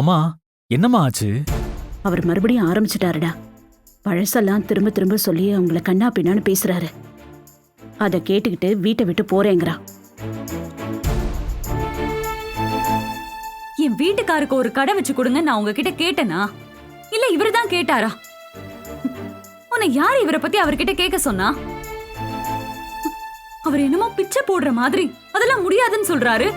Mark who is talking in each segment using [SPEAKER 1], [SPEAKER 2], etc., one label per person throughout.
[SPEAKER 1] அம்மா என்னம்மா ஆச்சு?
[SPEAKER 2] அவர் மறுபடியும் ஆரம்பிச்சிட்டாருடா. பழசெல்லாம் திரும்ப திரும்ப சொல்லி அவங்கள கண்ணா பின்னான்னு பேசுறாரு. அதை கேட்டுக்கிட்டு வீட்டை விட்டு போறேங்கிறான்
[SPEAKER 3] என் வீட்டுக்காருக்கு ஒரு கடை வச்சு கொடுங்க நான் உங்ககிட்ட கேட்டேனா? இல்ல இவரு தான் கேட்டாரா? உன்னை யார் இவரை பத்தி அவர்கிட்ட கேட்க சொன்னா? அவர் என்னமோ பிச்சை போடுற மாதிரி அதெல்லாம் முடியாதுன்னு சொல்றாரு.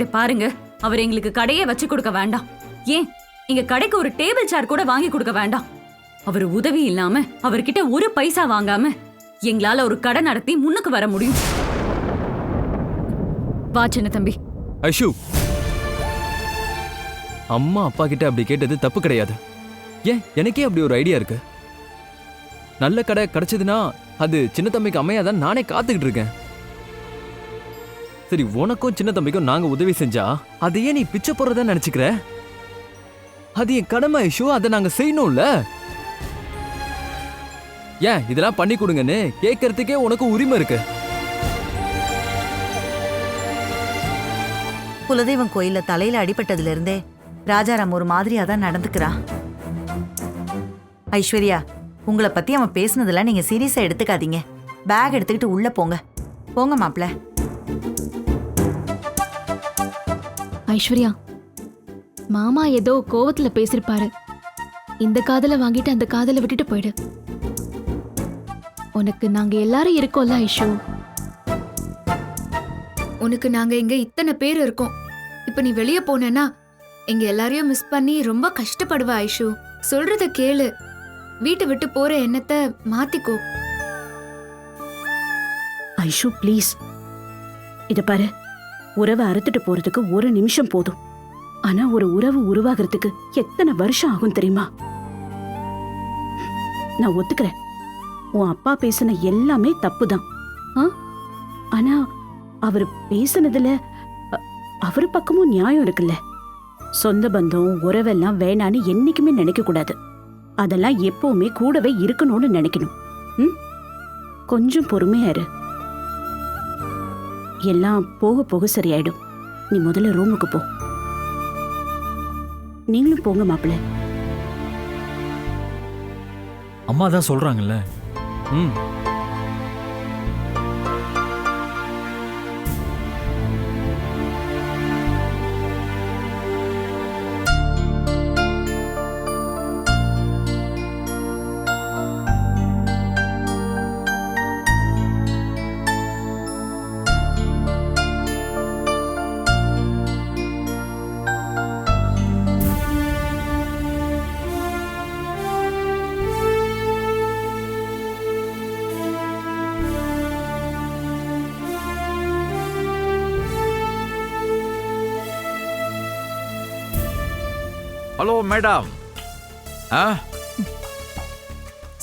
[SPEAKER 3] இத பாருங்க. அவர் எங்களுக்கு கடையே வச்சு கொடுக்க வேண்டாம். ஏன்? இங்க கடைக்கு ஒரு டேபிள் சேர் கூட வாங்கி கொடுக்க வேண்டாம். அவர் உதவி இல்லாம அவர்கிட்ட ஒரு பைசா வாங்காம எங்களால ஒரு கடை நடத்தி முன்னுக்கு வர முடியும். வா சின்ன தம்பி.
[SPEAKER 4] ஐஷு. அம்மா அப்பா கிட்ட அப்படி கேட்டது தப்பு கிடையாது. ஏன்? எனக்கே அப்படி ஒரு ஐடியா இருக்கு. நல்ல கடை கிடைச்சதுன்னா அது சின்ன தம்பிக்கு அமையாதான் நானே காத்துக்கிட்டு இருக்கேன். சரி உனக்கும் சின்ன தம்பிக்கும் நாங்க உதவி செஞ்சா? அதையே நீ பிச்சை போடுறதா நினைச்சுக்கிற? அது என் கடமை இஷ்யூ அதை நாங்க செய்யணும்ல. ஏன் இதெல்லாம் பண்ணி கொடுங்கன்னு கேட்கறதுக்கே உனக்கு உரிமை இருக்கு.
[SPEAKER 5] குலதெய்வம் கோயில்ல தலையில அடிபட்டதுல இருந்தே ராஜாராம் ஒரு மாதிரியா தான் நடந்துக்கிறான் ஐஸ்வர்யா உங்களை பத்தி அவன் பேசுனதெல்லாம் நீங்க சீரியஸா எடுத்துக்காதீங்க. பேக் எடுத்துக்கிட்டு உள்ள போங்க. போங்க மாப்பிள்ள.
[SPEAKER 6] ஐஸ்வர்யா மாமா ஏதோ கோவத்துல பேசிருப்பாரு. இந்த காதல வாங்கிட்டு அந்த காதல விட்டுட்டு போயிடு. உனக்கு நாங்க எல்லாரும் இருக்கோம்ல ஐஷு?
[SPEAKER 7] உனக்கு நாங்க இங்க இத்தனை பேர் இருக்கோம். இப்ப நீ வெளிய போனேன்னா எங்க எல்லாரையும் மிஸ் பண்ணி ரொம்ப கஷ்டப்படுவ ஐஷு. சொல்றத கேளு. வீட்டை விட்டு போற எண்ணத்தை மாத்திக்கோ.
[SPEAKER 2] ஐஷு ப்ளீஸ் இத பாரு. உறவை அறுத்துட்டு போறதுக்கு ஒரு நிமிஷம் போதும். ஆனா ஒரு உறவு உருவாகிறதுக்கு எத்தனை வருஷம் ஆகும் தெரியுமா? நான் ஒத்துக்கிறேன். உன் அப்பா பேசின எல்லாமே தப்புதான். ஆ? ஆனா அவர் பேசினதுல அவர் பக்கமும் நியாயம் இருக்குல்ல. சொந்த பந்தம் உறவெல்லாம் வேணான்னு என்னைக்குமே நினைக்க கூடாது. அதெல்லாம் எப்பவுமே கூடவே இருக்கணும்னு நினைக்கணும். கொஞ்சம் பொறுமையா இரு. எல்லாம் போக போக சரியாயிடும். நீ முதல்ல ரூமுக்கு போ. நீங்களும் போங்க மாப்பிள்ள.
[SPEAKER 1] அம்மா தான் சொல்றாங்கல்ல.
[SPEAKER 4] ம்.
[SPEAKER 8] Hello madam. ஆ?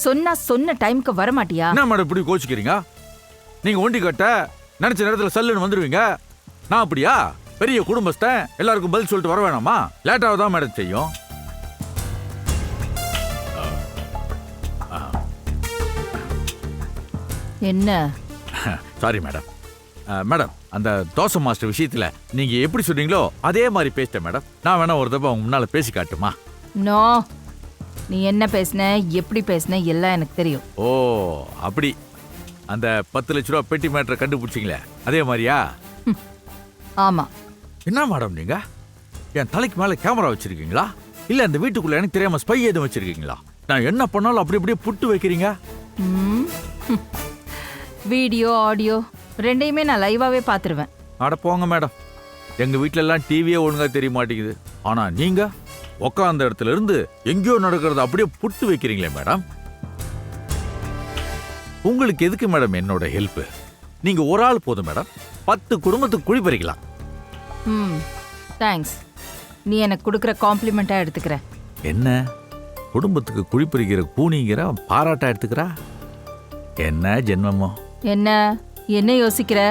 [SPEAKER 5] சொன்னா சொன்ன டைம்க்கு வர மாட்டியா
[SPEAKER 8] என்ன மேடம் இப்படி கோச்சிக்கிறீங்க? நீங்க ஒண்டி கட்ட நினைச்ச நேரத்துல சல்லுன்னு வந்துடுவீங்க நான் அப்படியா? பெரிய குடும்பஸ்தன் எல்லாருக்கும் பதில் சொல்லிட்டு வர வேணாமா? லேட்டாக தான் மேடம் செய்யும்.
[SPEAKER 5] என்ன?
[SPEAKER 8] Sorry madam. மேடம் அந்த தோசை மாஸ்டர் விஷயத்துல நீங்க எப்படி சொன்னீங்களோ அதே மாதிரி பேசிட்டேன் மேடம். நான் வேணா ஒரு தடவை உங்க முன்னால பேசி காட்டுமா?
[SPEAKER 5] நோ. நீ என்ன பேசுன எப்படி பேசுன எல்லாம் எனக்கு தெரியும்.
[SPEAKER 8] ஓ அப்படி. அந்த பத்து லட்ச ரூபா பெட்டி மேட்டரை கண்டுபிடிச்சிங்களே அதே மாதிரியா?
[SPEAKER 5] ஆமா.
[SPEAKER 8] என்ன மேடம் நீங்க? என் தலைக்கு மேல கேமரா வச்சிருக்கீங்களா? இல்ல அந்த வீட்டுக்குள்ள எனக்கு தெரியாம ஸ்பை எதுவும் வச்சிருக்கீங்களா? நான் என்ன பண்ணாலும் அப்படி அப்படியே புட்டு வைக்கிறீங்க.
[SPEAKER 5] வீடியோ ஆடியோ ரெண்டையுமே நான் லைவாவே பார்த்துருவேன்.
[SPEAKER 8] அட போங்க மேடம் எங்க வீட்ல எல்லாம் டிவியே ஒழுங்கா தெரிய மாட்டேங்குது. ஆனா நீங்க உக்காந்த இடத்துல இருந்து எங்கேயோ நடக்கிறத அப்படியே புட்டு வைக்கிறீங்களே மேடம் உங்களுக்கு எதுக்கு மேடம் என்னோட ஹெல்ப் நீங்க ஒரு ஆள் போதும் மேடம் பத்து குடும்பத்துக்கு குழி பறிக்கலாம்.
[SPEAKER 5] ம் தேங்க்ஸ் நீ எனக்கு கொடுக்குற காம்ப்ளிமெண்ட்டாக எடுத்துக்கிற.
[SPEAKER 8] என்ன? குடும்பத்துக்கு குழி பறிக்கிற கூனிங்கிற பாராட்டா எடுத்துக்கிறா? என்ன ஜென்மமோ?
[SPEAKER 5] என்ன? என்ன யோசிக்கிற?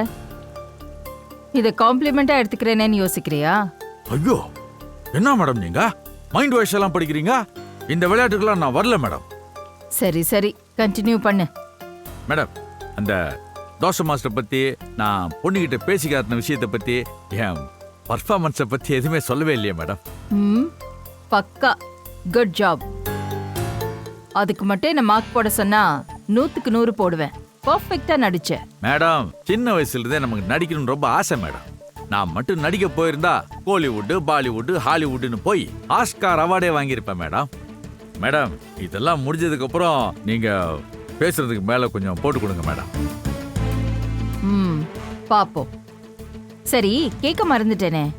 [SPEAKER 5] இதை காம்ப்ளிமெண்ட்டாக எடுத்துக்கிறேனேன்னு யோசிக்கிறியா?
[SPEAKER 8] ஐயோ என்ன மேடம் நீங்க? மைண்ட் வாய்ஸ் எல்லாம் படிக்கிறீங்க? இந்த விளையாட்டுக்கெல்லாம் நான் வரல மேடம்.
[SPEAKER 5] சரி சரி கண்டினியூ பண்ணு.
[SPEAKER 8] மேடம் அந்த தோசை மாஸ்டர் பத்தி நான் பொண்ணுகிட்ட பேசி காட்டின விஷயத்தை பத்தி என் பர்ஃபார்மன்ஸை பத்தி எதுவுமே சொல்லவே இல்லையே மேடம்.
[SPEAKER 9] ம் பக்கா குட் ஜாப் அதுக்கு மட்டும் என்ன மார்க் போட சொன்னா நூத்துக்கு நூறு போடுவேன். பர்ஃபெக்டா நடிச்ச.
[SPEAKER 8] மேடம் சின்ன வயசுல இருந்தே நமக்கு நடிக்கணும்னு ரொம்ப ஆசை மேடம். நான் மட்டும் நடிக்க போயிருந்தா கோலிவுட்டு பாலிவுட்டு ஹாலிவுட்னு போய் ஆஸ்கார் அவார்டே வாங்கியிருப்பேன் மேடம். மேடம் இதெல்லாம் முடிஞ்சதுக்கு அப்புறம் நீங்க பேசுறதுக்கு மேல கொஞ்சம் போட்டு கொடுங்க மேடம்.
[SPEAKER 9] ம் பாப்போம். சரி கேட்க மறந்துட்டேனே.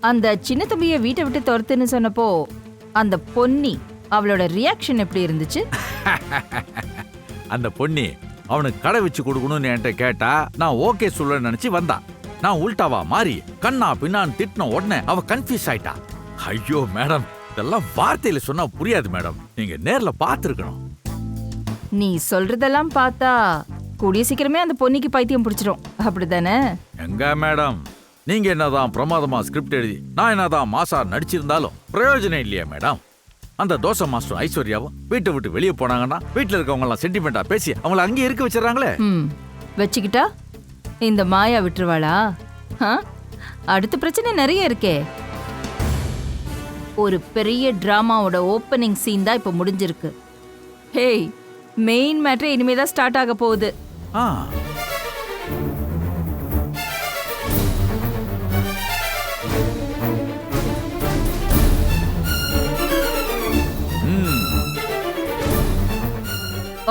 [SPEAKER 9] அந்த சின்ன தம்பிய வீட்டை விட்டு துரத்துன்னு சொன்னப்போ அந்த பொன்னி அவளோட ரியாக்ஷன் எப்படி இருந்துச்சு?
[SPEAKER 8] அந்த பொண்ணி அவனுக்கு கடை வச்சு கொடுக்கணும்னு என்கிட்ட கேட்டா நான் ஓகே சொல்ல நினைச்சு வந்தான் நான் உல்டாவா மாறி கண்ணா பின்னான்னு திட்டின உடனே அவ கன்ஃபியூஸ் ஆயிட்டா. ஐயோ மேடம் இதெல்லாம் வார்த்தையில சொன்னா புரியாது மேடம் நீங்க நேர்ல பார்த்திருக்கணும்.
[SPEAKER 9] நீ சொல்றதெல்லாம் பார்த்தா கூடிய சீக்கிரமே அந்த பொன்னிக்கு பைத்தியம் பிடிச்சிரும். அப்படிதானே
[SPEAKER 8] எங்க மேடம் நீங்க என்னதான் பிரமாதமா ஸ்கிரிப்ட் எழுதி நான் என்னதான் மாசா நடிச்சிருந்தாலும் பிரயோஜனம் இல்லையா மேடம் அந்த தோசை மாஸ்டர் ஐஸ்வர்யாவும் வீட்டை விட்டு வெளியே போனாங்கன்னா வீட்டுல இருக்கவங்க எல்லாம் சென்டிமெண்டா பேசி அவங்கள அங்கேயே இருக்க வச்சிடறாங்களே.
[SPEAKER 9] ம் வச்சுக்கிட்டா? இந்த மாயா விட்டுருவாளா? ஆ? அடுத்த பிரச்சனை நிறைய இருக்கே. ஒரு பெரிய டிராமாவோட ஓப்பனிங் சீன் தான் இப்போ முடிஞ்சிருக்கு. ஹேய் மெயின் மேட்ரு இனிமே தான் ஸ்டார்ட் ஆக போகுது.
[SPEAKER 8] ஆ.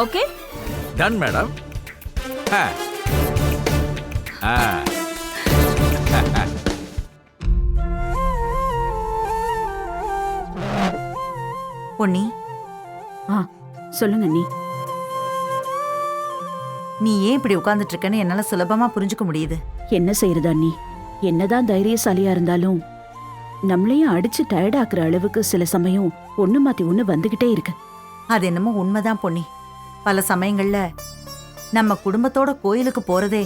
[SPEAKER 9] ஓகே?
[SPEAKER 8] டன் மேடம் ஆ. ஆ.
[SPEAKER 5] பொன்னி.
[SPEAKER 2] ஆ சொல்லுங்க நீ.
[SPEAKER 5] நீ ஏன் இப்படி உட்கார்ந்துட்டு இருக்கன்னு என்னால சுலபமா புரிஞ்சுக்க முடியுது.
[SPEAKER 2] என்ன செய்யறது அண்ணி? என்னதான் தைரியசாலியா இருந்தாலும் நம்மளையும் அடிச்சு டயர்ட் ஆக்குற அளவுக்கு சில சமயம் ஒண்ணு மாத்தி ஒண்ணு வந்துகிட்டே இருக்கு.
[SPEAKER 5] அது என்னமோ உண்மைதான் பொன்னி. பல சமயங்கள்ல நம்ம குடும்பத்தோட கோயிலுக்கு போறதே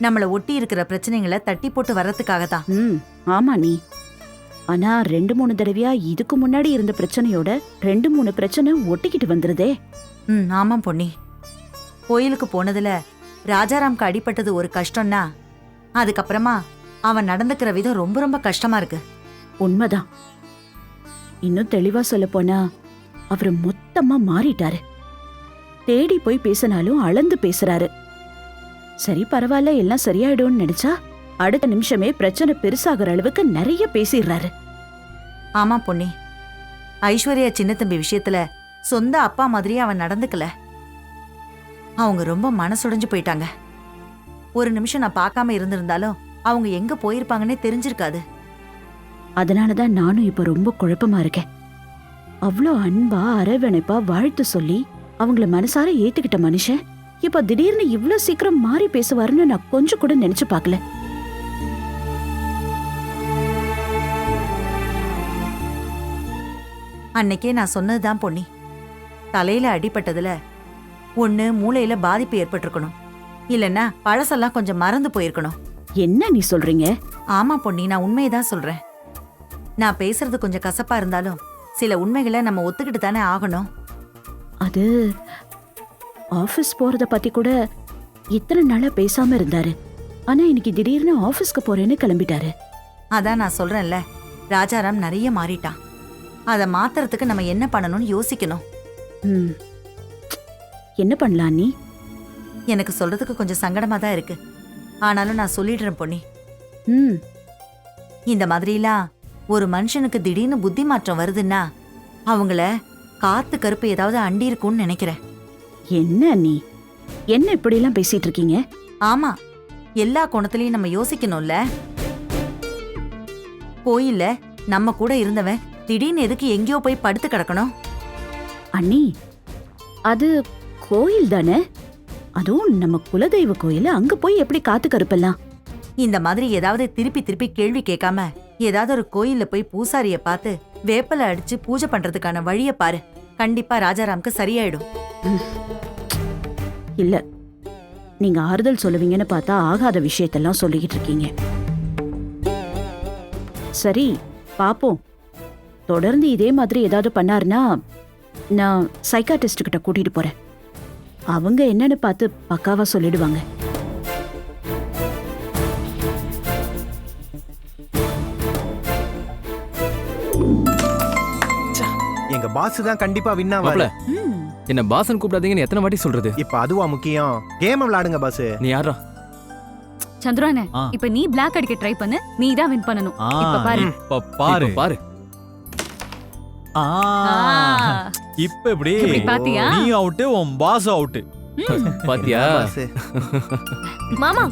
[SPEAKER 5] நம்மள ஒட்டி இருக்கிற பிரச்சனைகளை தட்டி போட்டு வர்றதுக்காக தான்
[SPEAKER 2] ம் ஆமா நீ. ஆனா ரெண்டு மூணு தடவையா இதுக்கு முன்னாடி இருந்த பிரச்சனையோட ரெண்டு மூணு பிரச்சனை ஒட்டிக்கிட்டு வந்துருதே.
[SPEAKER 5] ம் ஆமாம் பொன்னி. கோயிலுக்கு போனதுல ராஜாராம்க்கு அடிபட்டது ஒரு கஷ்டம்னா அதுக்கப்புறமா அவன் நடந்துக்கிற விதம் ரொம்ப ரொம்ப கஷ்டமா இருக்கு.
[SPEAKER 2] உண்மைதான். இன்னும் தெளிவா சொல்ல போனா அவரு மொத்தமா மாறிட்டாரு. தேடி போய் பேசினாலும் அளந்து பேசுறாரு. சரி பரவாயில்ல எல்லாம் சரியாயிடும்னு நினைச்சா அடுத்த நிமிஷமே பிரச்சனை பெருசாகிற அளவுக்கு நிறைய பேசிடுறாரு.
[SPEAKER 5] ஆமா பொன்னி. ஐஸ்வர்யா சின்னத்தம்பி விஷயத்துல சொந்த அப்பா மாதிரியே அவன் நடந்துக்கல. அவங்க ரொம்ப மனசுடைஞ்சு போயிட்டாங்க. ஒரு நிமிஷம் நான் பார்க்காம இருந்திருந்தாலும் அவங்க எங்க போயிருப்பாங்கன்னே தெரிஞ்சிருக்காது.
[SPEAKER 2] அதனாலதான் நானும் இப்ப ரொம்ப குழப்பமா இருக்கேன். அவ்வளோ அன்பா அரவணைப்பா வாழ்த்து சொல்லி அவங்கள மனசார ஏத்துக்கிட்ட மனுஷன் இப்ப திடீர்னு இவ்ளோ சீக்கிரம் மாறி பேசுவாருன்னு நான் கொஞ்சம் கூட நினைச்சு பார்க்கல.
[SPEAKER 5] அன்னைக்கே நான் சொன்னதுதான் பொன்னி. தலையில அடிபட்டதுல ஒண்ணு மூளையில பாதிப்பு ஏற்பட்டிருக்கணும். இல்லைன்னா பழசெல்லாம் கொஞ்சம் மறந்து போயிருக்கணும்.
[SPEAKER 2] என்ன நீ சொல்றீங்க?
[SPEAKER 5] ஆமா பொன்னி நான் உண்மையை தான் சொல்றேன். நான் பேசுறது கொஞ்சம் கசப்பா இருந்தாலும் சில உண்மைகளை நம்ம ஒத்துக்கிட்டு தானே ஆகணும்.
[SPEAKER 2] அது ஆபீஸ் போறத பத்தி கூட இத்தனை நாளா பேசாம இருந்தாரு. ஆனா இன்னைக்கு திடீர்னு ஆபீஸ்க்கு போறேன்னு கிளம்பிட்டாரு.
[SPEAKER 5] அதான் நான் சொல்றேன்ல ராஜாராம் நிறைய மாறிட்டான். அதை மாத்துறதுக்கு நம்ம என்ன பண்ணணும்னு யோசிக்கணும்.
[SPEAKER 2] ம். என்ன பண்ணலாம் நீ?
[SPEAKER 5] எனக்கு சொல்றதுக்கு கொஞ்சம் சங்கடமா தான் இருக்கு. ஆனாலும் நான் சொல்லிடுறேன் பொன்னி.
[SPEAKER 2] ம்.
[SPEAKER 5] இந்த மாதிரிலாம் ஒரு மனுஷனுக்கு திடீர்னு புத்தி மாற்றம் வருதுன்னா அவங்கள காத்து கருப்பு ஏதாவது அண்டி இருக்கும்னு நினைக்கிறேன்.
[SPEAKER 2] என்ன நீ என்ன இப்படி எல்லாம் பேசிட்டு இருக்கீங்க
[SPEAKER 5] ஆமா எல்லா கோணத்திலையும் நம்ம யோசிக்கணும்ல. கோயில்ல நம்ம கூட இருந்தவன் திடீர்னு எதுக்கு எங்கேயோ போய் படுத்து கிடக்கணும்.
[SPEAKER 2] அண்ணி அது கோயில் தானே? அதுவும் நம்ம குலதெய்வ கோயில் அங்க போய் எப்படி காத்து கருப்பெல்லாம்?
[SPEAKER 5] இந்த மாதிரி ஏதாவது திருப்பி திருப்பி கேள்வி கேட்காம ஏதாவது ஒரு கோயில்ல போய் பூசாரிய பார்த்து வேப்பலை அடிச்சு பூஜை பண்றதுக்கான வழிய பாரு. கண்டிப்பா ராஜாராம்க்கு சரியாயிடும்.
[SPEAKER 2] இல்ல. நீங்க ஆறுதல் சொல்லுவீங்கன்னு பார்த்தா ஆகாத விஷயத்தெல்லாம் சொல்லிக்கிட்டு இருக்கீங்க. சரி பாப்போம். தொடர்ந்து இதே மாதிரி ஏதாவது பண்ணாருன்னா நான் சைக்காட்டிஸ்ட் கிட்ட கூட்டிட்டு போறேன். அவங்க என்னன்னு பார்த்து பக்காவா சொல்லிடுவாங்க.
[SPEAKER 10] பாஸ் தான் கண்டிப்பா வின்
[SPEAKER 3] ம்.
[SPEAKER 4] என்ன பாசன் கூப்பிடாதீங்கன்னு எத்தனை வாட்டி சொல்றது?
[SPEAKER 10] இப்ப அதுவா முக்கியம். கேம் விளையாடுங்க பாஸ்
[SPEAKER 4] நீ யாரா
[SPEAKER 3] சந்துருவானே
[SPEAKER 1] ஆ.
[SPEAKER 3] இப்ப நீ பிளாக் அடிக்க ட்ரை பண்ணு நீ தான் வின் பண்ணணும். இப்ப பாரு.
[SPEAKER 1] இப்ப பாரு.
[SPEAKER 4] இப்ப பாரு.
[SPEAKER 1] இப்ப எப்படி?
[SPEAKER 3] இப்படி பாத்தியா?
[SPEAKER 1] நீ அவுட்டு உன் பாஸ் அவுட்டு
[SPEAKER 4] பாத்தியா?
[SPEAKER 10] பாஸ்
[SPEAKER 7] மாமா.